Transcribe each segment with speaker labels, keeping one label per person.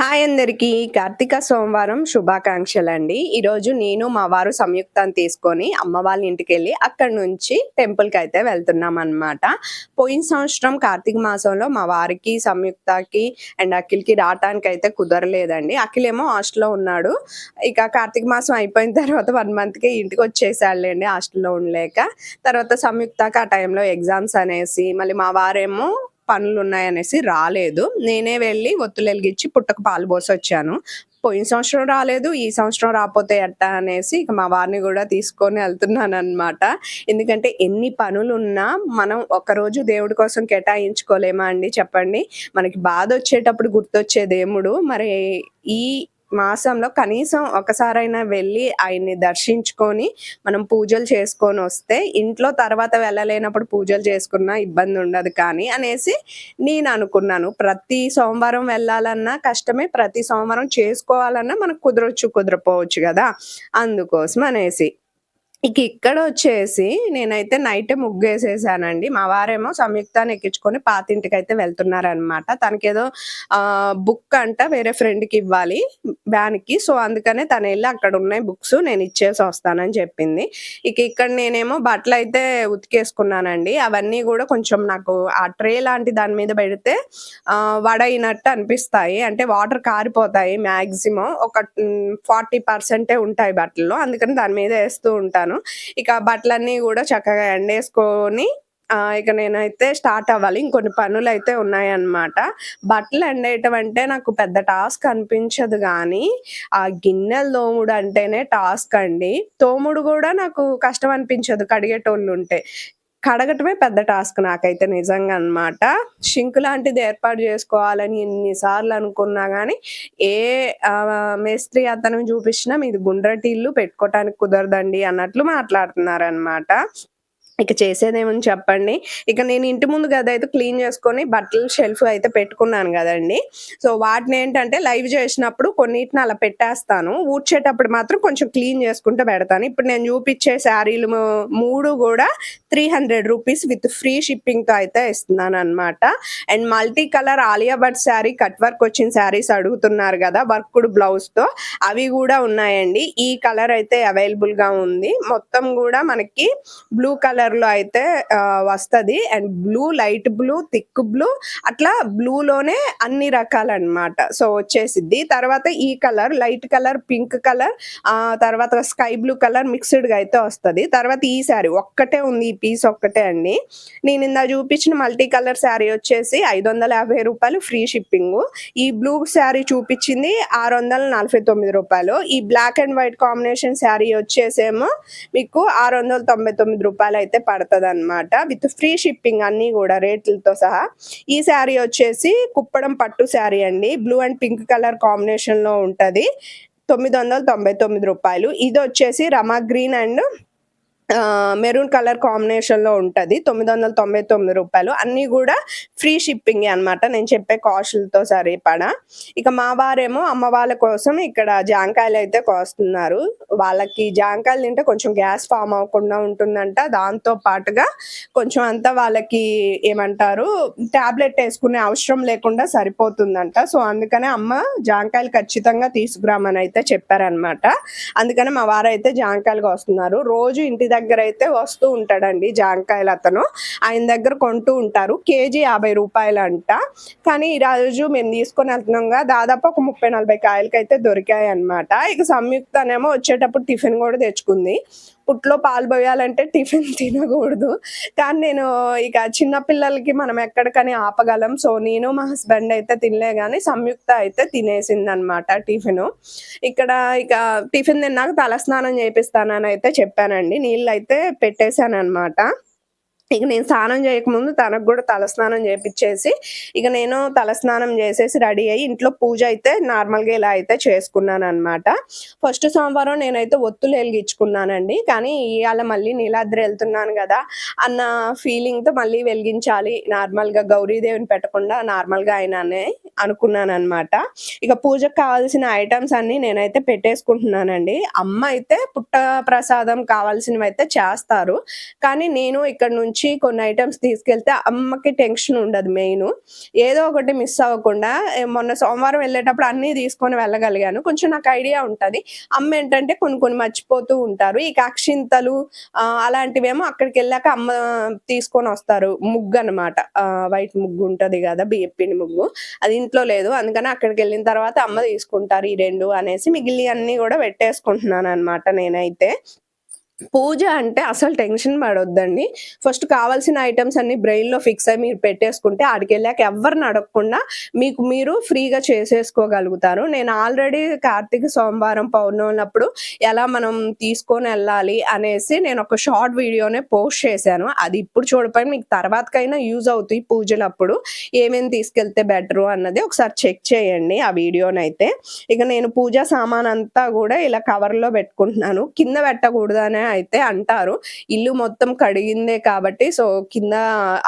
Speaker 1: Hi అందరికీ. కార్తీక సోమవారం శుభాకాంక్షలు అండి ఈరోజు నేను మా వారు సంయుక్తాన్ని తీసుకొని అమ్మ వాళ్ళ ఇంటికి వెళ్ళి అక్కడి నుంచి టెంపుల్కి అయితే వెళ్తున్నాం అనమాట పోయిన సంవత్సరం కార్తీక మాసంలో మా వారికి సంయుక్తకి అండ్ అఖిల్కి రావటానికి అయితే కుదరలేదండి. అఖిల్ ఏమో హాస్టల్లో ఉన్నాడు. ఇక కార్తీక మాసం అయిపోయిన తర్వాత వన్ మంత్కి ఇంటికి వచ్చేసాడులేండి హాస్టల్లో ఉండలేక. తర్వాత సంయుక్తకి ఆ టైంలో ఎగ్జామ్స్ అనేసి మళ్ళీ మా వారేమో పనులు ఉన్నాయనేసి రాలేదు. నేనే వెళ్ళి ఒత్తులు వెలిగించి పుట్టకు పాలు పోసి వచ్చాను పోయిన సంవత్సరం రాలేదు ఈ సంవత్సరం రాకపోతే ఎట్టా అనేసి ఇక మా వారిని కూడా తీసుకొని వెళ్తున్నాను అనమాట ఎందుకంటే ఎన్ని పనులు ఉన్నా మనం ఒకరోజు దేవుడి కోసం కేటాయించుకోలేమా అండి చెప్పండి. మనకి బాధ వచ్చేటప్పుడు గుర్తొచ్చే దేవుడు. మరి ఈ మాసంలో కనీసం ఒకసారైనా వెళ్ళి ఆయన్ని దర్శించుకొని మనం పూజలు చేసుకొని వస్తే ఇంట్లో తర్వాత వెళ్ళలేనప్పుడు పూజలు చేసుకున్నా ఇబ్బంది ఉండదు కానీ అనేసి నేను అనుకున్నాను. ప్రతి సోమవారం వెళ్ళాలన్నా కష్టమే ప్రతి సోమవారం చేసుకోవాలన్నా మనకు కుదరొచ్చు కుదరపోవచ్చు కదా. అందుకోసం అనేసి ఇక ఇక్కడ వచ్చేసి నేనైతే నైట్ ముగ్గేసేసానండి. మా వారేమో సంయుక్తాన్ని ఎక్కించుకొని పాతింటికి అయితే వెళ్తున్నారనమాట తనకేదో బుక్ అంట వేరే ఫ్రెండ్కి ఇవ్వాలి వ్యాన్కి. సో అందుకనే తను వెళ్ళి అక్కడ ఉన్నాయి బుక్స్ నేను ఇచ్చేసి వస్తానని చెప్పింది. ఇక ఇక్కడ నేనేమో బట్టలు అయితే ఉతికేసుకున్నానండి. అవన్నీ కూడా కొంచెం నాకు ఆ ట్రే లాంటి దాని మీద పెడితే వడైనట్టు అనిపిస్తాయి. అంటే వాటర్ కారిపోతాయి మ్యాక్సిమం ఒక ఫార్టీ పర్సెంటే ఉంటాయి బట్టల్లో అందుకని దాని మీద వేస్తూ ఉంటాను. ఇక బట్టలన్నీ కూడా చక్కగా ఎండేసుకొని ఇక నేనైతే స్టార్ట్ అవ్వాలి. ఇంకొన్ని పనులు అయితే ఉన్నాయన్నమాట. బట్టలు ఎండేయటం అంటే నాకు పెద్ద టాస్క్ అనిపించదు కానీ ఆ గిన్నెలు తోముడు అంటేనే టాస్క్ అండి. తోముడు కూడా నాకు కష్టం అనిపించదు కడిగేటోళ్ళు ఉంటే. కడగటమే పెద్ద టాస్క్ నాకైతే నిజంగా అనమాట షింక్ లాంటిది ఏర్పాటు చేసుకోవాలని ఎన్నిసార్లు అనుకున్నా కానీ ఏ మేస్త్రి అతను చూపించినా మీది గుండ్రటిల్లు పెట్టుకోవటానికి కుదరదండి అన్నట్లు మాట్లాడుతున్నారనమాట. ఇక చేసేదేమని చెప్పండి. ఇక నేను ఇంటి ముందు గది అయితే క్లీన్ చేసుకొని బట్టలు షెల్ఫ్ అయితే పెట్టుకున్నాను కదండి. సో వాటిని ఏంటంటే లైవ్ చేసినప్పుడు కొన్నిటిని అలా పెట్టేస్తాను. ఊడ్చేటప్పుడు మాత్రం కొంచెం క్లీన్ చేసుకుంటూ పెడతాను. ఇప్పుడు నేను చూపించే శారీలు మూడు కూడా three hundred rupees with free షిప్పింగ్తో అయితే ఇస్తున్నాను అనమాట and multi colour Alia Bhatt sari cut work వచ్చిన శారీస్ అడుగుతున్నారు కదా వర్క్డ్ బ్లౌజ్తో. అవి కూడా ఉన్నాయండి. ఈ కలర్ అయితే అవైలబుల్గా ఉంది. మొత్తం కూడా మనకి బ్లూ కలర్ కలర్లో అయితే వస్తుంది. And blue light blue thick blue అట్లా బ్లూలోనే అన్ని రకాలన్నమాట. సో వచ్చేసిద్ది. తర్వాత ఈ colour light colour pink colour తర్వాత స్కై బ్లూ కలర్ మిక్స్డ్గా అయితే వస్తుంది. తర్వాత ఈ శారీ ఒక్కటే ఉంది ఈ పీస్ ఒక్కటే అండి. నేను ఇందా చూపించిన మల్టీ కలర్ శారీ వచ్చేసి ఐదు వందల యాభై రూపాయలు ఫ్రీ షిప్పింగ్. ఈ బ్లూ శారీ చూపించింది ఆరు వందల నలభై తొమ్మిది రూపాయలు. ఈ black and white combination sari వచ్చేసేమో మీకు ఆరు వందల తొంభై తొమ్మిది రూపాయలు అయితే పడుతుంది అనమాట విత్ ఫ్రీ షిప్పింగ్ అన్ని కూడా రేట్లతో సహా. ఈ శారీ వచ్చేసి కుప్పడం పట్టు శారీ అండి. బ్లూ అండ్ పింక్ కలర్ కాంబినేషన్లో ఉంటది. తొమ్మిది వందల తొంభై తొమ్మిది రూపాయలు. ఇది వచ్చేసి రమా గ్రీన్ అండ్ మెరూన్ కలర్ కాంబినేషన్లో ఉంటుంది. తొమ్మిది వందల తొంభై తొమ్మిది రూపాయలు. అన్నీ కూడా ఫ్రీ షిప్పింగ్ అనమాట నేను చెప్పే కాస్ట్లతో సరిపడా. ఇక మా వారేమో అమ్మ వాళ్ళ కోసం ఇక్కడ జాంకాయలు అయితే కోస్తున్నారు. వాళ్ళకి జాంకాయలు తింటే కొంచెం గ్యాస్ ఫామ్ అవ్వకుండా ఉంటుందంట. దాంతో పాటుగా కొంచెం అంతా వాళ్ళకి ఏమంటారు టాబ్లెట్ వేసుకునే అవసరం లేకుండా సరిపోతుందంట. సో అందుకనే అమ్మ జాంకాయలు ఖచ్చితంగా తీసుకురామని అయితే చెప్పారనమాట అందుకనే మా వారైతే జాంకాయలు కోస్తున్నారు. రోజు ఇంటి దగ్గర దగ్గర అయితే వస్తూ ఉంటాడండి జాంకాయలు అతను. ఆయన దగ్గర కొంటూ ఉంటారు. కేజీ యాభై రూపాయలు అంట కానీ ఈ రోజు మేము తీసుకొని వెళ్తున్నాంగా దాదాపు ఒక ముప్పై నలభై కాయలకి అయితే దొరికాయి అనమాట ఇక సంయుక్తనేమో వచ్చేటప్పుడు టిఫిన్ కూడా తెచ్చుకుంది. పుట్లో పాలు పోయాలంటే టిఫిన్ తినకూడదు. కానీ నేను ఇక చిన్న పిల్లలకి మనం ఎక్కడికని ఆపగలం. సో నేను మా హస్బెండ్ అయితే తినలే కానీ సంయుక్త అయితే తినేసింది అనమాట టిఫిన్. ఇక్కడ ఇక టిఫిన్ తిన్నాక తలస్నానం చేపిస్తానని అయితే చెప్పానండి. నీళ్ళు అయితే పెట్టేశాను అనమాట ఇక నేను స్నానం చేయకముందు తనకు కూడా తలస్నానం చేపించేసి ఇక నేను తలస్నానం చేసేసి రెడీ అయ్యి ఇంట్లో పూజ అయితే నార్మల్గా ఇలా అయితే చేసుకున్నాను అనమాట ఫస్ట్ సోమవారం నేనైతే ఒత్తులు వెలిగించుకున్నానండి. కానీ ఇవాళ మళ్ళీ నీలాద్రి వెళ్తున్నాను కదా అన్న ఫీలింగ్తో మళ్ళీ వెలిగించాలి. నార్మల్గా గౌరీదేవిని పెట్టకుండా నార్మల్గా అయినానే అనుకున్నాను అనమాట ఇక పూజకు కావాల్సిన ఐటమ్స్ అన్ని నేనైతే పెట్టేసుకుంటున్నానండి. అమ్మ అయితే పుట్ట ప్రసాదం కావాల్సినవి అయితే చేస్తారు. కానీ నేను ఇక్కడ నుంచి నుంచి కొన్ని ఐటమ్స్ తీసుకెళ్తే అమ్మకి టెన్షన్ ఉండదు మెయిన్ ఏదో ఒకటి మిస్ అవ్వకుండా మొన్న సోమవారం వెళ్ళేటప్పుడు అన్నీ తీసుకొని వెళ్ళగలిగాను. కొంచెం నాకు ఐడియా ఉంటుంది. అమ్మ ఏంటంటే కొన్ని కొన్ని మర్చిపోతూ ఉంటారు. ఈ కక్షింతలు అలాంటివేమో అక్కడికి వెళ్ళాక అమ్మ తీసుకొని వస్తారు. ముగ్గు అనమాట వైట్ ముగ్గు ఉంటది కదా బియ్యం పిండి ముగ్గు. అది ఇంట్లో లేదు. అందుకని అక్కడికి వెళ్ళిన తర్వాత అమ్మ తీసుకుంటారు ఈ రెండు అనేసి మిగిలి అన్ని కూడా పెట్టేసుకుంటున్నాను అనమాట నేనైతే. పూజ అంటే అసలు టెన్షన్ పడొద్దండి. ఫస్ట్ కావాల్సిన ఐటమ్స్ అన్ని బ్రెయిన్లో ఫిక్స్ అయ్యి మీరు పెట్టేసుకుంటే ఆడికి వెళ్ళాక ఎవరిని అడగకుండా మీకు మీరు ఫ్రీగా చేసేసుకోగలుగుతారు. నేను ఆల్రెడీ కార్తీక సోమవారం పౌర్ణమినప్పుడు ఎలా మనం తీసుకొని వెళ్ళాలి అనేసి నేను ఒక షార్ట్ వీడియోనే పోస్ట్ చేశాను. అది ఇప్పుడు చూడపోయి మీకు తర్వాతకైనా యూజ్ అవుతాయి పూజలప్పుడు. ఏమేమి తీసుకెళ్తే బెటరు అన్నది ఒకసారి చెక్ చేయండి ఆ వీడియోనైతే. ఇక నేను పూజా సామాన్ అంతా కూడా ఇలా కవర్లో పెట్టుకుంటున్నాను. కింద పెట్టకూడదు అనే అయితే అంటారు. ఇల్లు మొత్తం కడిగిందే కాబట్టి సో కింద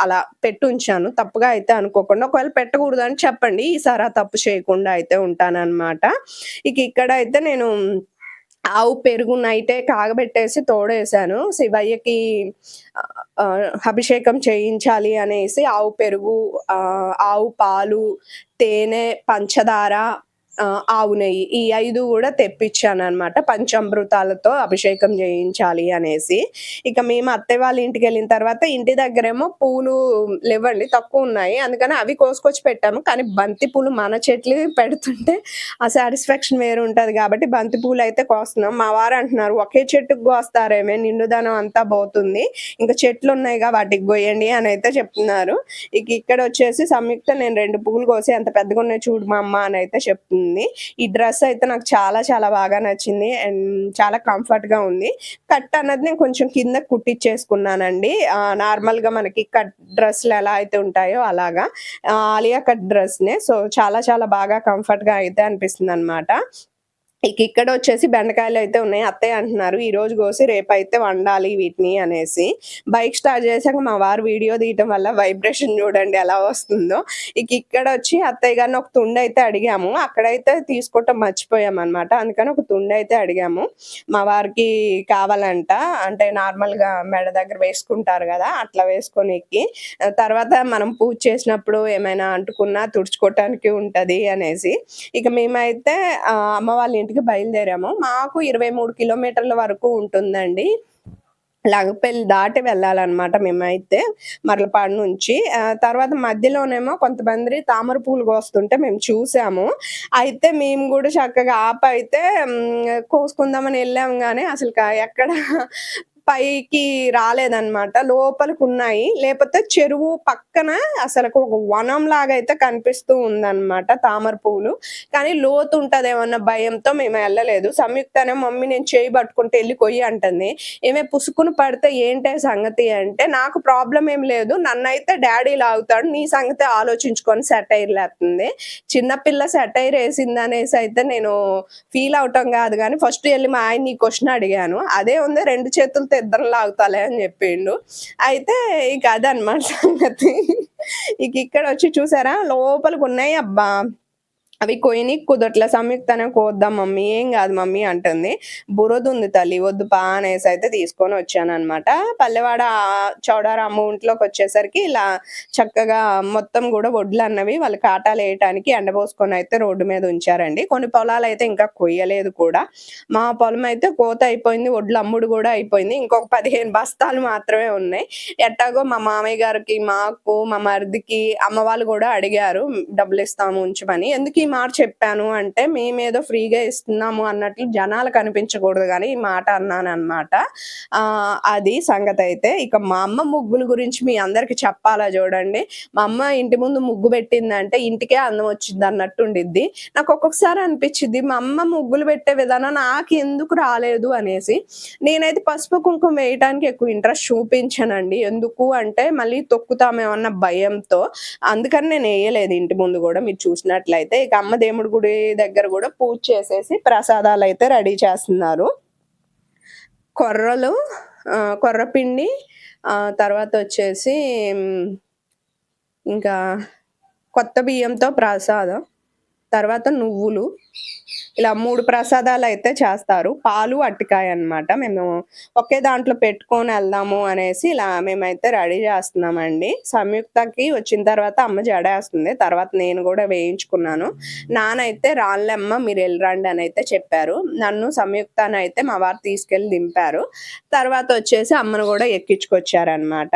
Speaker 1: అలా పెట్టుంచాను. తప్పుగా అయితే అనుకోకుండా ఒకవేళ పెట్టకూడదు అని చెప్పండి. ఈసారి ఆ తప్పు చేయకుండా అయితే ఉంటానన్నమాట. ఇక ఇక్కడ అయితే నేను ఆవు పెరుగు నైటే కాగబెట్టేసి తోడేసాను శివయ్యకి అభిషేకం చేయించాలి అనేసి ఆవు పెరుగు ఆ, ఆవు పాలు తేనె పంచదార ఆవు నెయ్యి. ఈ ఐదు కూడా తెప్పించాను అనమాట పంచామృతాలతో అభిషేకం చేయించాలి అనేసి. ఇక మేము అత్తయ్య వాళ్ళ ఇంటికి వెళ్ళిన తర్వాత ఇంటి దగ్గరేమో పూలు లేవండి తక్కువ ఉన్నాయి. అందుకని అవి కోసుకొచ్చి పెట్టాము. కానీ బంతి పూలు మన చెట్లు పెడుతుంటే ఆ సాటిస్ఫాక్షన్ వేరు ఉంటది కాబట్టి బంతి పూలు అయితే కోస్తున్నాం. మా వారు అంటున్నారు ఒకే చెట్టుకు కోస్తారేమే నిండుదనం అంతా పోతుంది. ఇంకా చెట్లు ఉన్నాయిగా వాటికి పోయండి అని అయితే చెప్తున్నారు. ఇక ఇక్కడ వచ్చేసి సంయుక్త నేను రెండు పూలు కోసి అంత పెద్దగా ఉన్నాయి చూడు మా అమ్మ అని అయితే చెప్తున్నాను ఉంది. ఈ డ్రెస్ అయితే నాకు చాలా చాలా బాగా నచ్చింది. అండ్ చాలా కంఫర్ట్గా ఉంది. కట్ అన్నది నేను కొంచెం కింద కుట్టించేసుకున్నానండి నార్మల్గా మనకి కట్ డ్రెస్లు ఎలా అయితే ఉంటాయో అలాగా ఆలియా కట్ డ్రెస్ నే సో చాలా చాలా బాగా కంఫర్ట్గా అయితే అనిపిస్తుంది అనమాట ఇక ఇక్కడ వచ్చేసి బెండకాయలు అయితే ఉన్నాయి. అత్తయ్య అంటున్నారు ఈ రోజు కోసి రేపు అయితే వండాలి వీటిని అనేసి. బైక్ స్టార్ట్ చేశాక మా వారు వీడియో తీయటం వల్ల వైబ్రేషన్ చూడండి ఎలా వస్తుందో. ఇక ఇక్కడ వచ్చి అత్తయ్య గారిని ఒక తుండ అయితే అడిగాము. అక్కడైతే తీసుకోవటం మర్చిపోయాం అనమాట అందుకని ఒక తుండ అయితే అడిగాము. మా వారికి కావాలంట. అంటే నార్మల్గా మెడ దగ్గర వేసుకుంటారు కదా అట్లా వేసుకొని ఎక్కి తర్వాత మనం పూజ చేసినప్పుడు ఏమైనా అంటుకున్నా తుడుచుకోవటానికి ఉంటది అనేసి. ఇక మేమైతే అమ్మ వాళ్ళ ఇంటికి బయలుదేరాము. మాకు ఇరవై మూడు కిలోమీటర్ల వరకు ఉంటుందండి. లగపల్లి దాటి వెళ్ళాలన్నమాట మేమైతే మరలపాడు నుంచి. తర్వాత మధ్యలోనేమో కొంతమంది తామర పూలు కోస్తుంటే మేము చూసాము. అయితే మేము కూడా చక్కగా ఆప అయితే కోసుకుందామని వెళ్ళాము కానీ అసలు ఎక్కడ పైకి రాలేదన్నమాట. లోపలికి ఉన్నాయి లేకపోతే చెరువు పక్కన అసలు ఒక వనం లాగా అయితే కనిపిస్తూ ఉందన్నమాట తామర పువ్వులు. కానీ లోతు ఉంటదేమన్న భయంతో మేము వెళ్ళలేదు. సంయుక్తనే మమ్మీ నేను చేయి పట్టుకుంటే వెళ్ళి కొయ్యి అంటుంది. ఏమే పుసుకుని పడితే ఏంటే సంగతి అంటే నాకు ప్రాబ్లం ఏం లేదు. నన్నైతే డాడీ లాగుతాడు. నీ సంగతి ఆలోచించుకొని సెటైర్ లేస్తుంది చిన్నపిల్ల సెటైర్ వేసింది అనేసి అయితే నేను ఫీల్ అవటం కాదు కానీ ఫస్ట్ వెళ్ళి మా ఆయన నీ క్వశ్చన్ అడిగాను. అదే ఉంది రెండు చేతులు లేకపోతే ఇద్దరు లాగుతాలే అని చెప్పిండు. అయితే ఇక అదనమాట సంగతి. ఇక ఇక్కడ వచ్చి చూసారా? లోపలికి ఉన్నాయి అబ్బా. అవి కొయ్యని కుదట్ల సంయుక్తనే కోద్దాం మమ్మీ. ఏం కాదు మమ్మీ అంటుంది. బురద ఉంది తల్లి వద్దు పా అనేసి అయితే తీసుకొని వచ్చాను అనమాట పల్లెవాడ చౌడార అమ్మ ఇంట్లోకి వచ్చేసరికి ఇలా చక్కగా మొత్తం కూడా వడ్లు అన్నవి వాళ్ళు కాటాలు వేయటానికి ఎండబోసుకొని అయితే రోడ్డు మీద ఉంచారండి. కొన్ని పొలాలు అయితే ఇంకా కొయ్యలేదు కూడా. మా పొలం అయితే కోత అయిపోయింది వడ్లు అమ్ముడు కూడా అయిపోయింది. ఇంకొక పదిహేను బస్తాలు మాత్రమే ఉన్నాయి. ఎట్టాగో మా మామయ్య గారికి మాకు మా మరిదికి అమ్మ వాళ్ళు కూడా అడిగారు డబ్బులు ఇస్తాము ఉంచమని. ఎందుకు ఈ మాట చెప్పాను అంటే మేమేదో ఫ్రీగా ఇస్తున్నాము అన్నట్లు జనాలు కనిపించకూడదు కానీ ఈ మాట అన్నాను అనమాట ఆ అది సంగతి అయితే ఇక మా అమ్మ ముగ్గుల గురించి మీ అందరికి చెప్పాలా చూడండి. మా అమ్మ ఇంటి ముందు ముగ్గు పెట్టిందంటే ఇంటికే అందం వచ్చింది అన్నట్టు ఉండిద్ది. నాకు ఒక్కొక్కసారి అనిపించింది మా అమ్మ ముగ్గులు పెట్టే విధానం నాకు ఎందుకు రాలేదు? అనేసి. నేనైతే పసుపు కుంకుమ వేయడానికి ఎక్కువ ఇంట్రెస్ట్ చూపించానండి. ఎందుకు అంటే మళ్ళీ తొక్కుతామేమన్న భయంతో. అందుకని నేను వేయలేదు ఇంటి ముందు కూడా. మీరు చూసినట్లయితే ఇక అమ్మ దేవుడి గుడి దగ్గర కూడా పూజ చేసేసి ప్రసాదాలు అయితే రెడీ చేస్తున్నారు. కొర్రలు కొర్రపిండి తర్వాత వచ్చేసి ఇంకా కొత్త బియ్యంతో ప్రసాదం. తర్వాత నువ్వులు. ఇలా మూడు ప్రసాదాలు అయితే చేస్తారు. పాలు అట్టికాయ అనమాట మేము ఒకే దాంట్లో పెట్టుకొని వెళ్దాము అనేసి ఇలా మేమైతే రెడీ చేస్తున్నామండి. సంయుక్తకి వచ్చిన తర్వాత అమ్మ జడేస్తుంది. తర్వాత నేను కూడా వేయించుకున్నాను. నానైతే రాళ్ళమ్మ మీరు వెళ్ళరండి అని అయితే చెప్పారు. నన్ను సంయుక్తాన్ని అయితే మా వారు తీసుకెళ్ళి దింపారు. తర్వాత వచ్చేసి అమ్మను కూడా ఎక్కించుకొచ్చారనమాట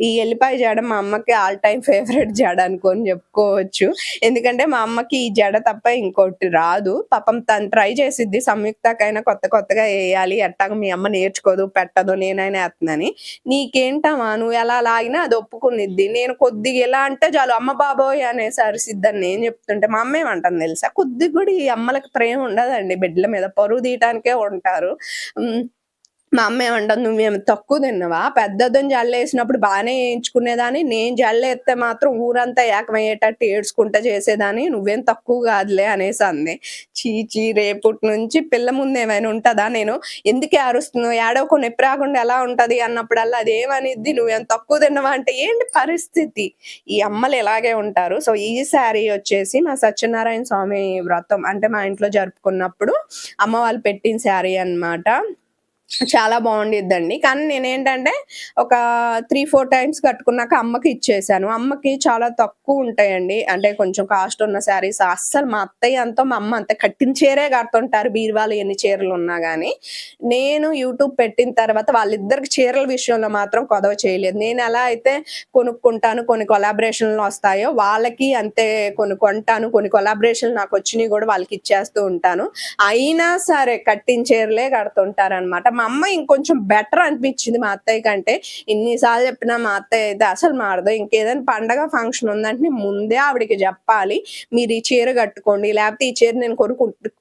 Speaker 1: ఈ ఎల్లిపాయ జడ మా అమ్మకి ఆల్ టైమ్ ఫేవరెట్ జడ అనుకొని చెప్పుకోవచ్చు. ఎందుకంటే మా అమ్మకి ఈ జడ తప్ప ఇంకోటి రాదు. పాపం తను ట్రై చేసిద్ది సంయుక్తకైనా కొత్త కొత్తగా వేయాలి. ఎట్టాగ మీ అమ్మ నేర్చుకోదు పెట్టదు నేనైనా వేస్తుందని నీకేంటమ్మా నువ్వు ఎలా లాగినా అది ఒప్పుకునిద్ది. నేను కొద్దిగా ఎలా అంటే చాలు అమ్మ బాబోయ్ అనేసి సిద్ధాన్ని నేను చెప్తుంటే మా అమ్మ ఏమంటాను తెలుసా? కొద్దిగా కూడా ఈ అమ్మలకు ప్రేమ ఉండదండి. బిడ్డల మీద పరువు తీయటానికే ఉంటారు. మా అమ్మ ఏమంటుంది నువ్వేమి తక్కువ తిన్నావా? పెద్దదని జల్లేసినప్పుడు బాగానే వేయించుకునేదాన్ని. నేను జల్లేస్తే మాత్రం ఊరంతా ఏకమయ్యేటట్టు ఏడ్చుకుంటా చేసేదాన్ని. నువ్వేం తక్కువ కాదులే అనేసి అంది. చీచి రేపటి నుంచి పిల్ల ముందు ఏమైనా ఉంటుందా? నేను ఎందుకే అరుస్తున్నావు ఏడవకు నొప్పి రాకుండా ఎలా ఉంటది అన్నప్పుడల్లా అదేమనిద్ది నువ్వేం తక్కువ తిన్నావా? అంటే ఏంటి పరిస్థితి? ఈ అమ్మలు ఇలాగే ఉంటారు. సో ఈ శారీ వచ్చేసి మా సత్యనారాయణ స్వామి వ్రతం అంటే మా ఇంట్లో జరుపుకున్నప్పుడు అమ్మ వాళ్ళు పెట్టిన శారీ అన్నమాట. చాలా బాగుండిద్దండి. కానీ నేనేంటంటే ఒక త్రీ ఫోర్ టైమ్స్ కట్టుకున్నాక అమ్మకి ఇచ్చేసాను. అమ్మకి చాలా తక్కువ ఉంటాయండి. అంటే కొంచెం కాస్ట్ ఉన్న శారీస్ అస్సలు మా అత్తయ్య అంతా మా అమ్మ అంత కట్టిన చీరే కడుతుంటారు. బీరువాలు ఎన్ని చీరలు ఉన్నా కానీ నేను యూట్యూబ్ పెట్టిన తర్వాత వాళ్ళిద్దరికి చీరల విషయంలో మాత్రం కొదవ చేయలేదు. నేను ఎలా అయితే కొనుక్కుంటాను కొన్ని కొలాబరేషన్లు వస్తాయో వాళ్ళకి అంతే కొన్ని కొంటాను. కొన్ని కొలాబరేషన్లు నాకు వచ్చినాయి కూడా వాళ్ళకి ఇచ్చేస్తూ ఉంటాను. అయినా సరే కట్టిన చీరలే కడుతుంటారు అనమాట మా అమ్మ ఇంకొంచెం బెటర్ అనిపించింది మా అత్తయ్య కంటే. ఇన్నిసార్లు చెప్పినా మా అత్తయ్య అయితే అసలు మారదు. ఇంకేదైనా పండగ ఫంక్షన్ ఉందంటే ముందే ఆవిడకి చెప్పాలి. మీరు ఈ చీర కట్టుకోండి లేకపోతే ఈ చీర నేను కొను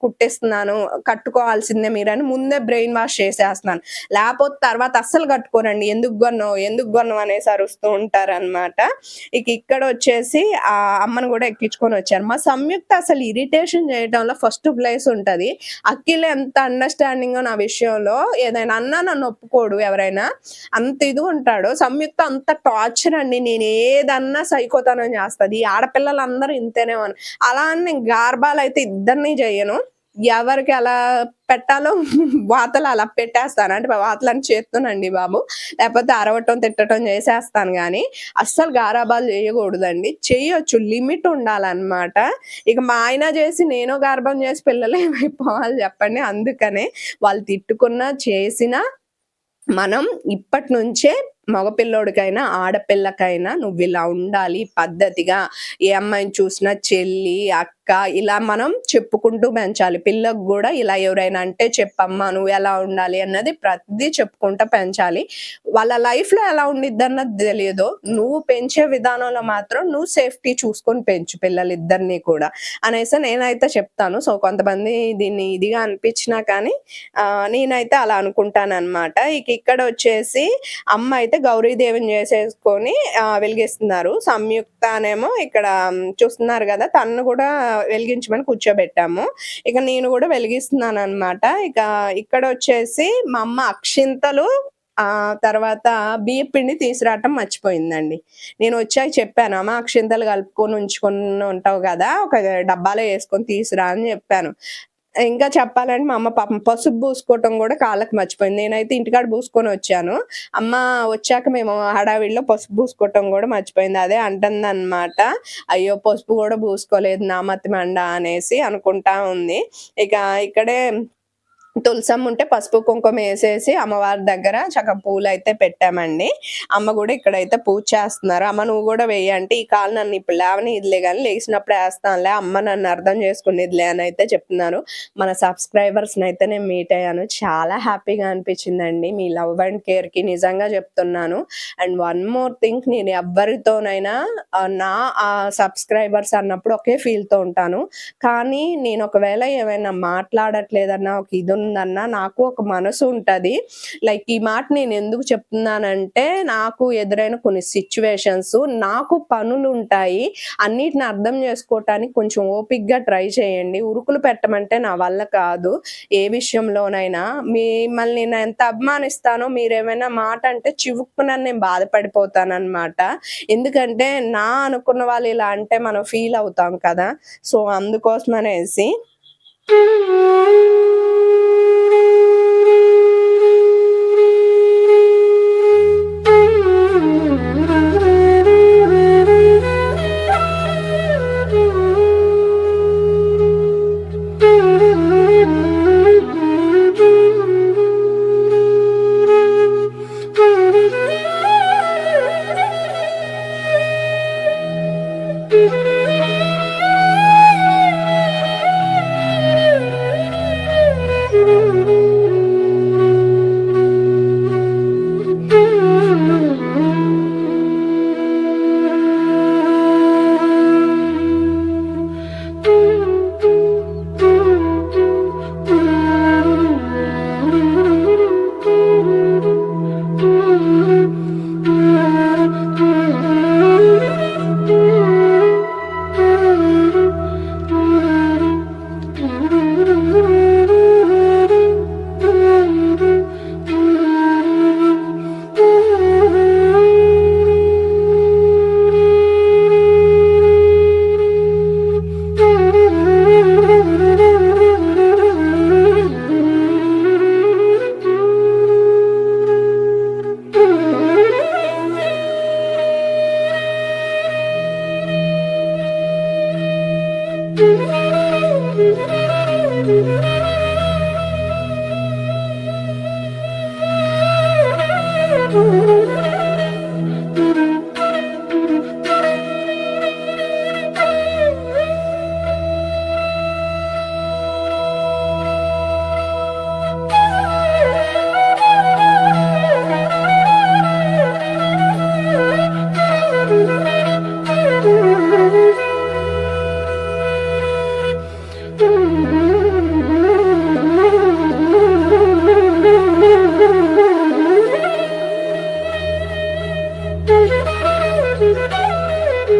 Speaker 1: కుట్టేస్తున్నాను కట్టుకోవాల్సిందే మీరని ముందే బ్రెయిన్ వాష్ చేసేస్తున్నాను. లేకపోతే తర్వాత అస్సలు కట్టుకోరండి ఎందుకు కొన్నావు ఎందుకు కొన్నావు అనేసి అరుస్తూ ఉంటారు అనమాట ఇక ఇక్కడ వచ్చేసి ఆ అమ్మను కూడా ఎక్కించుకొని వచ్చారు. మా సంయుక్త అసలు ఇరిటేషన్ చేయడంలో ఫస్ట్ ప్లేస్ ఉంటుంది. అఖిల్ ఎంత అండర్స్టాండింగ్ నా విషయంలో ఏదైనా అన్నా నన్ను ఒప్పుకోడు ఎవరైనా. అంత ఇది ఉంటాడు. సంయుక్త అంత టార్చర్ అండి. నేను ఏదన్నా సైకోతనం చేస్తుంది. ఈ ఆడపిల్లలందరూ ఇంతేనే అని. అలా అని నేను అయితే ఇద్దరిని చేయను. ఎవరికి అలా పెట్టాలో వాతలు అలా పెట్టేస్తాను. అంటే వాతలని చేస్తున్నాండి బాబు. లేకపోతే అరవటం తిట్టడం చేసేస్తాను కానీ అస్సలు గారాబాలు చేయకూడదండి. చేయొచ్చు లిమిట్ ఉండాలన్నమాట. ఇక మా ఆయన చేసి నేను గర్భం చేసి పిల్లలు ఏమైపోవాలి చెప్పండి. అందుకనే వాళ్ళు తిట్టుకున్నా చేసినా మనం ఇప్పటి నుంచే మగపిల్లోడికైనా ఆడపిల్లకైనా నువ్వు ఇలా ఉండాలి పద్ధతిగా. ఏ అమ్మాయిని చూసినా చెల్లి అక్క ఇలా మనం చెప్పుకుంటూ పెంచాలి. పిల్లకు కూడా ఇలా ఎవరైనా అంటే చెప్పమ్మా నువ్వు ఎలా ఉండాలి అన్నది ప్రతిదీ చెప్పుకుంటూ పెంచాలి. వాళ్ళ లైఫ్లో ఎలా ఉండిద్ది అన్నది తెలియదు. నువ్వు పెంచే విధానంలో మాత్రం నువ్వు సేఫ్టీ చూసుకొని పెంచు పిల్లలిద్దరిని కూడా. అనేసి నేనైతే చెప్తాను. సో కొంతమంది దీన్ని ఇదిగా అనిపించినా కానీ ఆ, నేనైతే అలా అనుకుంటాను అనమాట ఇక ఇక్కడ వచ్చేసి అమ్మాయి అయితే గౌరీదేవిని చేసేసుకొని వెలిగిస్తున్నారు. సంయుక్త అనేమో ఇక్కడ చూస్తున్నారు కదా తను కూడా వెలిగించమని కూర్చోబెట్టాము. ఇక నేను కూడా వెలిగిస్తున్నాను అనమాట ఇక ఇక్కడ వచ్చేసి మా అమ్మ అక్షింతలు ఆ తర్వాత బియ్య పిండి తీసుకురావటం మర్చిపోయిందండి. నేను వచ్చాక చెప్పాను అమ్మ అక్షింతలు కలుపుకొని ఉంచుకొని ఉంటావు కదా ఒక డబ్బాలో వేసుకొని తీసురా అని చెప్పాను. ఇంకా చెప్పాలంటే మా అమ్మ పాపం పసుపు పూసుకోవటం కూడా కాళ్ళకి మర్చిపోయింది. నేనైతే ఇంటికాడ పూసుకొని వచ్చాను. అమ్మ వచ్చాక మేము హడావిడిలో పసుపు పూసుకోవటం కూడా మర్చిపోయింది. అదే అంటుంది అనమాట అయ్యో పసుపు కూడా పూసుకోలేదు నా మతి మండ అనేసి అనుకుంటా ఉంది. ఇక ఇక్కడే తులసమ్మ ఉంటే పసుపు కుంకుమ వేసేసి అమ్మవారి దగ్గర చక్కగా పూలు అయితే పెట్టామండి. అమ్మ కూడా ఇక్కడైతే పూజ చేస్తున్నారు. అమ్మ నువ్వు కూడా వేయండి ఈ కాలు నన్ను ఇప్పుడు లేవని ఇదిలే కానీ లేచినప్పుడు వేస్తానులే. అమ్మ నన్ను అర్థం చేసుకునేదిలే అని అయితే చెప్తున్నారు. మన సబ్స్క్రైబర్స్ అయితే నేను మీట్ అయ్యాను. చాలా హ్యాపీగా అనిపించిందండి. మీ లవ్ అండ్ కేర్కి నిజంగా చెప్తున్నాను. అండ్ వన్ మోర్ థింగ్ నేను ఎవరితోనైనా నా ఆ సబ్స్క్రైబర్స్ అన్నప్పుడు ఒకే ఫీల్తో ఉంటాను. కానీ నేను ఒకవేళ ఏమైనా మాట్లాడట్లేదన్నా ఒక ఇది ఉందన్న నాకు ఒక మనసు ఉంటుంది. లైక్ ఈ మాట నేను ఎందుకు చెప్తున్నానంటే నాకు ఎదురైన కొన్ని సిచ్యువేషన్స్ నాకు పనులు ఉంటాయి అన్నిటిని అర్థం చేసుకోవటానికి కొంచెం ఓపిక్గా ట్రై చేయండి. ఉరుకులు పెట్టమంటే నా వల్ల కాదు. ఏ విషయంలోనైనా మిమ్మల్ని నేను ఎంత అభిమానిస్తానో మీరేమైనా మాట అంటే చివుక్కున నేను బాధపడిపోతానన్నమాట. ఎందుకంటే నా అనుకున్న వాళ్ళు ఇలా అంటే మనం ఫీల్ అవుతాం కదా. సో అందుకోసం అనేసి
Speaker 2: Thank you.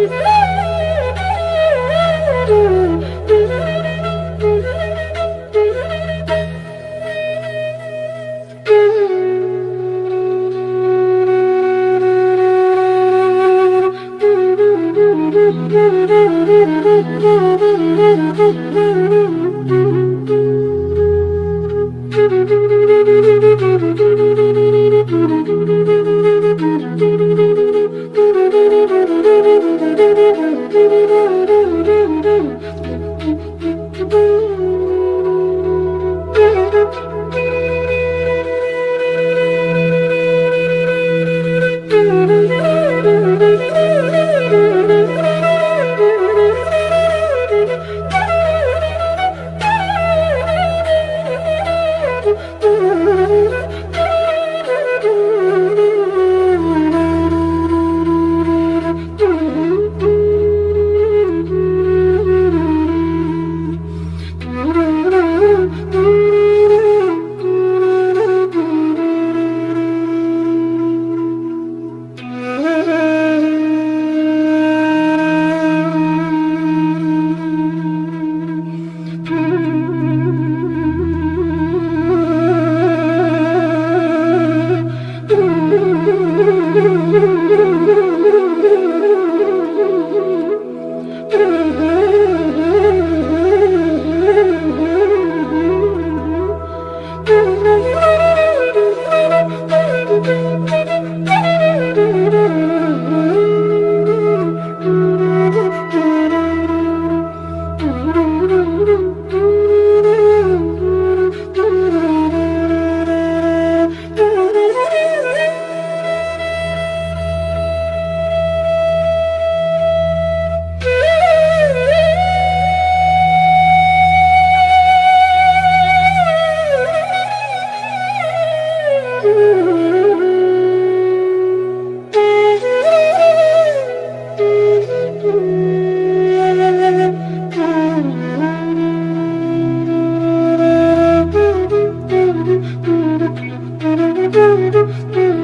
Speaker 1: Thank you.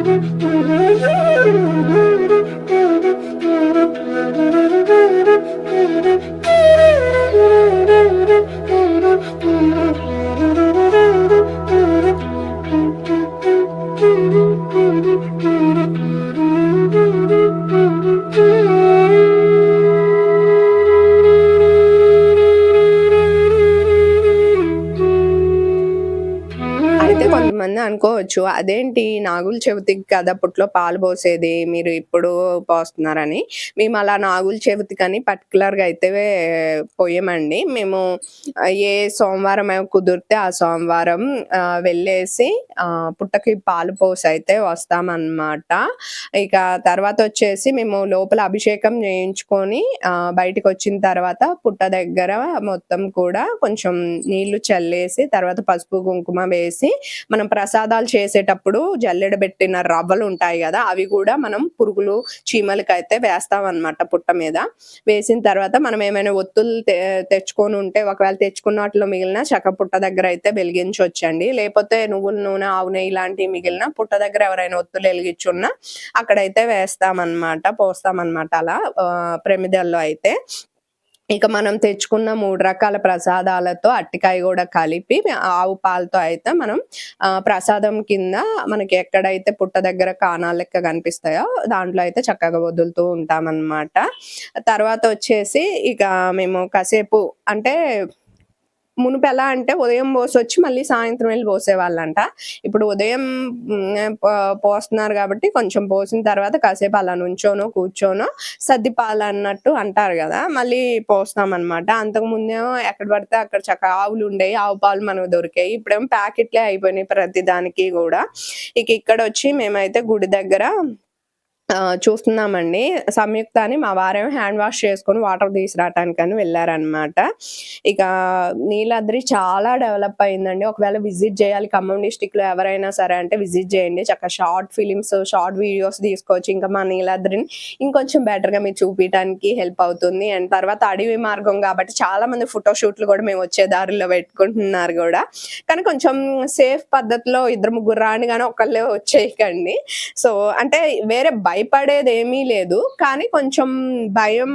Speaker 1: thank you. అనుకోవచ్చు అదేంటి? నాగుల చవితికి కదా పుట్లో పాలు పోసేది మీరు ఇప్పుడు పోస్తున్నారని. మేము అలా నాగుల చవితికని పర్టికులర్గా అయితే పోయామండి. మేము ఏ సోమవారం కుదిరితే ఆ సోమవారం వెళ్ళేసి పుట్టకి పాలు పోసి అయితే వస్తామన్నమాట. ఇక తర్వాత వచ్చేసి మేము లోపల అభిషేకం చేయించుకొని బయటకు బయటికి వచ్చిన తర్వాత పుట్ట దగ్గర మొత్తం కూడా కొంచెం నీళ్ళు చల్లేసి తర్వాత పసుపు కుంకుమ వేసి మనం ప్రసాదాలు చేసి చేసేటప్పుడు జల్లెడ పెట్టిన రవ్వలు ఉంటాయి కదా అవి కూడా మనం పురుగులు చీమలకి అయితే వేస్తాం అనమాట పుట్ట మీద. వేసిన తర్వాత మనం ఏమైనా ఒత్తులు తె- తెచ్చుకొని ఉంటే ఒకవేళ తెచ్చుకున్న వాటిలో మిగిలిన చక్క పుట్ట దగ్గర అయితే వెలిగించవచ్చండి లేకపోతే నువ్వుల నూనె ఆవు నెయ్యి ఇలాంటివి మిగిలిన పుట్ట దగ్గర ఎవరైనా ఒత్తులు వెలిగించున్నా అక్కడైతే వేస్తామన్నమాట పోస్తామన్నమాట అలా ఆ, ప్రమిదల్లో అయితే. ఇక మనం తెచ్చుకున్న మూడు రకాల ప్రసాదాలతో అట్టికాయ కూడా కలిపి ఆవు పాలతో అయితే మనం ఆ, ప్రసాదం కింద మనకి ఎక్కడైతే పుట్ట దగ్గర కాణాలు లెక్క కనిపిస్తాయో దాంట్లో అయితే చక్కగా వదులుతూ ఉంటామన్నమాట. తర్వాత వచ్చేసి ఇక మేము కాసేపు అంటే మునుపు ఎలా అంటే ఉదయం పోసి వచ్చి మళ్ళీ సాయంత్రం వెళ్ళి పోసేవాళ్ళంట. ఇప్పుడు ఉదయం పోస్తున్నారు కాబట్టి కొంచెం పోసిన తర్వాత కాసేపు అలా నుంచోనో కూర్చోనో సర్ది పాలు అన్నట్టు అంటారు కదా మళ్ళీ పోస్తామన్నమాట. అంతకుముందేమో అంతకు ముందేమో ఎక్కడ పడితే అక్కడ చక్కగా ఆవులు ఉండేవి ఆవు పాలు మనకు దొరికాయి. ఇప్పుడేమో ప్యాకెట్లే అయిపోయినాయి ప్రతి దానికి కూడా. ఇక ఇక్కడ వచ్చి మేమైతే గుడి దగ్గర చూస్తున్నామండి. సంయుక్త అని మా వారేమో హ్యాండ్ వాష్ చేసుకొని వాటర్ తీసుకురావటానికని వెళ్ళారనమాట ఇక నీలాద్రి చాలా డెవలప్ అయిందండి. ఒకవేళ విజిట్ చేయాలి ఖమ్మం డిస్టిక్లో ఎవరైనా సరే అంటే విజిట్ చేయండి. చక్కగా షార్ట్ ఫిలిమ్స్ షార్ట్ వీడియోస్ తీసుకోవచ్చు. ఇంకా మా నీలాద్రిని ఇంకొంచెం బెటర్గా చూపించడానికి హెల్ప్ అవుతుంది. అండ్ తర్వాత అడవి మార్గం కాబట్టి చాలా మంది ఫోటో షూట్లు కూడా మేము వచ్చే దారిలో పెట్టుకుంటున్నారు కూడా. కానీ కొంచెం సేఫ్ పద్ధతిలో ఇద్దరు ముగ్గురు రాని కానీ ఒకళ్ళే వచ్చేయకండి. సో అంటే వేరే భయపడేది ఏమీ లేదు. కానీ కొంచెం భయం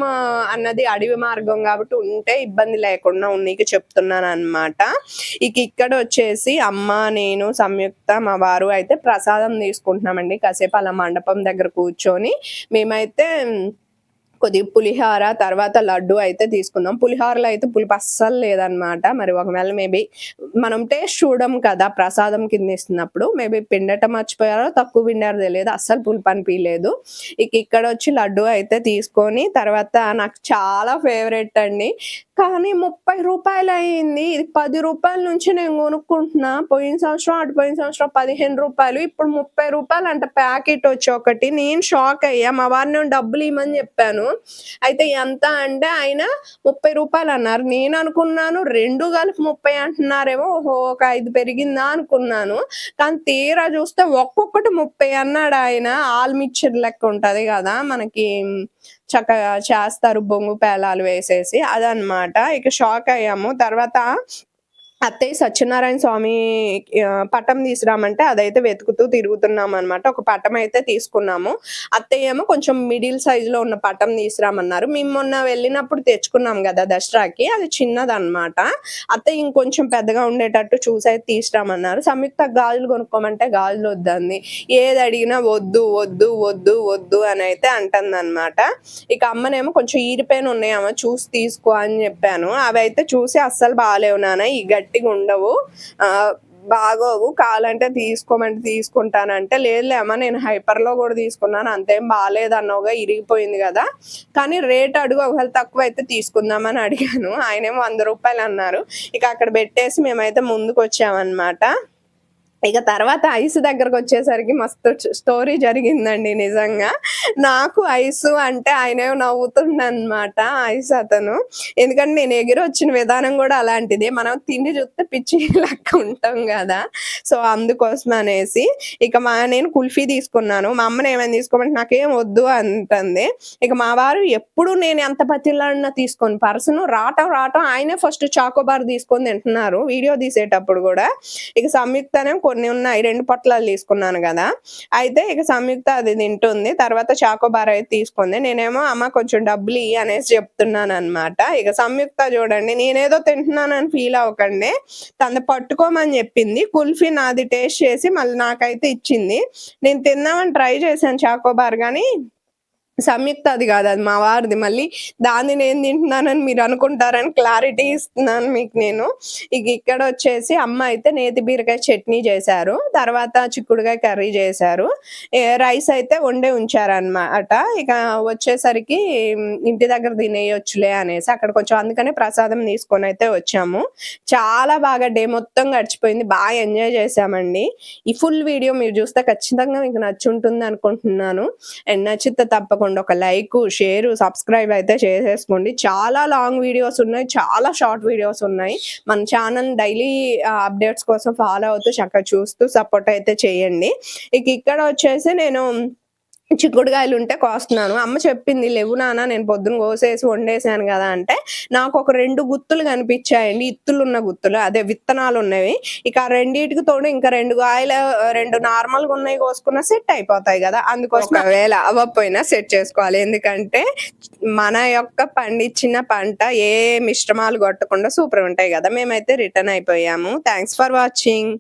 Speaker 1: అన్నది అడవి మార్గం కాబట్టి ఉంటే ఇబ్బంది లేకుండా నీకు చెప్తున్నాను అనమాట ఇక ఇక్కడ వచ్చేసి అమ్మ నేను సంయుక్త మా వారు అయితే ప్రసాదం తీసుకుంటున్నామండి. కాసేపు అలా మండపం దగ్గర కూర్చొని మేమైతే కొద్దిగా పులిహార తర్వాత లడ్డు అయితే తీసుకున్నాం. పులిహారలో అయితే పులిపు అస్సలు లేదనమాట మరి ఒకవేళ మేబీ మనం టేస్ట్ చూడం కదా ప్రసాదం కింద ఇస్తున్నప్పుడు. మేబీ పిండటం మర్చిపోయారో తక్కువ పిండారో తెలియదు. అస్సలు పులుపు అనిపించలేదు ఇక ఇక్కడ వచ్చి లడ్డు అయితే తీసుకొని తర్వాత నాకు చాలా ఫేవరెట్ అండి. కానీ ముప్పై రూపాయలు అయింది. ఇది పది రూపాయల నుంచి నేను కొనుక్కుంటున్నా. పోయిన సంవత్సరం అటు పోయిన సంవత్సరం పదిహేను రూపాయలు. ఇప్పుడు ముప్పై రూపాయలు అంట ప్యాకెట్ వచ్చి ఒకటి. నేను షాక్ అయ్యా. మా వారిని డబ్బులు ఇవ్వమని చెప్పాను. అయితే ఎంత అంటే ఆయన ముప్పై రూపాయలు అన్నారు. నేను అనుకున్నాను రెండు కలిపి ముప్పై అంటున్నారేమో. ఓహో ఒక ఐదు పెరిగిందా అనుకున్నాను. కానీ తీరా చూస్తే ఒక్కొక్కటి ముప్పై అన్నాడు ఆయన. ఆల్మిచ్చర్ లెక్క ఉంటది కదా మనకి చక్కగా చేస్తారు బొంగు పేలాలు వేసేసి. అదనమాట ఇక షాక్ అయ్యాము. తర్వాత అత్తయ్య సత్యనారాయణ స్వామి పటం తీసుకురామంటే అదైతే వెతుకుతూ తిరుగుతున్నాం అనమాట ఒక పటం అయితే తీసుకున్నాము. అత్తయ్య ఏమో కొంచెం మిడిల్ సైజ్లో ఉన్న పటం తీసుకురామన్నారు మేము మొన్న వెళ్ళినప్పుడు తెచ్చుకున్నాం కదా దసరాకి అది చిన్నదన్నమాట. అత్తయ్య ఇంకొంచెం పెద్దగా ఉండేటట్టు చూసి అయితే తీసుకురామన్నారు సంయుక్త గాజులు కొనుక్కోమంటే గాజులు వద్దంది. ఏది అడిగినా వద్దు వద్దు వద్దు వద్దు అని అయితే అంటుంది అనమాట ఇక అమ్మనేమో కొంచెం ఈరిపోయిన ఉన్నాయమ్మ చూసి తీసుకో అని చెప్పాను. అవి అయితే చూసి అస్సలు బాగాలేవు నాన్న ఈ గట్టి గట్టిగా ఉండవు బాగోవు. కావాలంటే తీసుకోమంటే తీసుకుంటానంటే లేదులే అమ్మ నేను హైపర్లో కూడా తీసుకున్నాను. అంతేం బాగాలేదు అన్నోగా ఇరిగిపోయింది కదా. కానీ రేట్ అడుగు ఒకవేళ తక్కువ అయితే తీసుకుందామని అడిగాను. ఆయనేమో వంద రూపాయలు అన్నారు ఇక అక్కడ పెట్టేసి మేమైతే ముందుకు వచ్చామన్నమాట ఇక తర్వాత ఐస్ దగ్గరకు వచ్చేసరికి మస్తు స్టోరీ జరిగిందండి నిజంగా. నాకు ఐస్ అంటే ఆయన నవ్వుతుండనమాట ఐస్ అతను. ఎందుకంటే నేను ఎగిరి వచ్చిన విధానం కూడా అలాంటిది. మనం తిండి చూస్తే పిచ్చి లెక్క ఉంటాం కదా. సో అందుకోసం అనేసి ఇక మా నేను కుల్ఫీ తీసుకున్నాను. మా అమ్మని ఏమైనా తీసుకోమంటే నాకేం వద్దు అంటుంది. ఇక మా వారు ఎప్పుడు నేను ఎంత పతిలాడినా తీసుకొని పర్సన్ రావటం రావటం ఆయనే ఫస్ట్ చాకోబార్ తీసుకొని తింటున్నారు. వీడియో తీసేటప్పుడు కూడా. ఇక సంయుక్తనే కొన్ని ఉన్నాయి రెండు పొట్లాలు తీసుకున్నాను కదా. అయితే ఇక సంయుక్త అది తింటుంది తర్వాత చాకోబార్ అయితే తీసుకుంది. నేనేమో అమ్మ కొంచెం డబ్బులు ఇయ్యి అనేసి చెప్తున్నాను అనమాట ఇక సంయుక్త చూడండి నేనేదో తింటున్నానని ఫీల్ అవ్వకండి తను పట్టుకోమని చెప్పింది. కుల్ఫీ నాది టేస్ట్ చేసి మళ్ళీ నాకైతే ఇచ్చింది. నేను తిందామని ట్రై చేశాను చాకోబార్ కానీ సంయుక్త అది కాదు అది మా వారిది. మళ్ళీ దాన్ని నేను తింటున్నానని మీరు అనుకుంటారని క్లారిటీ ఇస్తున్నాను మీకు నేను. ఇక ఇక్కడ వచ్చేసి అమ్మ అయితే నేతి బీరకాయ చట్నీ చేశారు తర్వాత చిక్కుడుకాయ కర్రీ చేశారు. రైస్ అయితే వండే ఉంచారన్నమాట. ఇక వచ్చేసరికి ఇంటి దగ్గర తినేయొచ్చులే అనేసి అక్కడ కొంచెం అందుకనే ప్రసాదం తీసుకొని అయితే వచ్చాము. చాలా బాగా డే మొత్తం గడిచిపోయింది బాగా ఎంజాయ్ చేశామండి. ఈ ఫుల్ వీడియో మీరు చూస్తే ఖచ్చితంగా మీకు నచ్చుంటుంది అనుకుంటున్నాను. అండ్ నచ్చితే తప్పకుండా ఒక లైక్ షేర్ సబ్స్క్రైబ్ అయితే చేసేసుకోండి. చాలా లాంగ్ వీడియోస్ ఉన్నాయి చాలా షార్ట్ వీడియోస్ ఉన్నాయి. మన ఛానల్ డైలీ అప్డేట్స్ కోసం ఫాలో అవుతూ చక్కగా చూస్తూ సపోర్ట్ అయితే చేయండి. ఇక ఇక్కడ వచ్చేసి నేను చిక్కుడుకాయలు ఉంటే కోస్తున్నాను. అమ్మ చెప్పింది లేవు నాన్న నేను పొద్దున కోసేసి వండేసాను కదా అంటే నాకు ఒక రెండు గుత్తులు కనిపించాయండి. ఇత్తులు ఉన్న గుత్తులు అదే విత్తనాలు ఉన్నవి. ఇక ఆ రెండింటికి తోడు ఇంకా రెండు కాయలు రెండు నార్మల్గా ఉన్నాయి కోసుకున్న సెట్ అయిపోతాయి కదా. అందుకోసం ఒకవేళ అవ్వకపోయినా సెట్ చేసుకోవాలి. ఎందుకంటే మన యొక్క పండించిన పంట ఏ మిశ్రమాలు కొట్టకుండా సూపర్ ఉంటాయి కదా. మేమైతే రిటర్న్ అయిపోయాము. Thanks for watching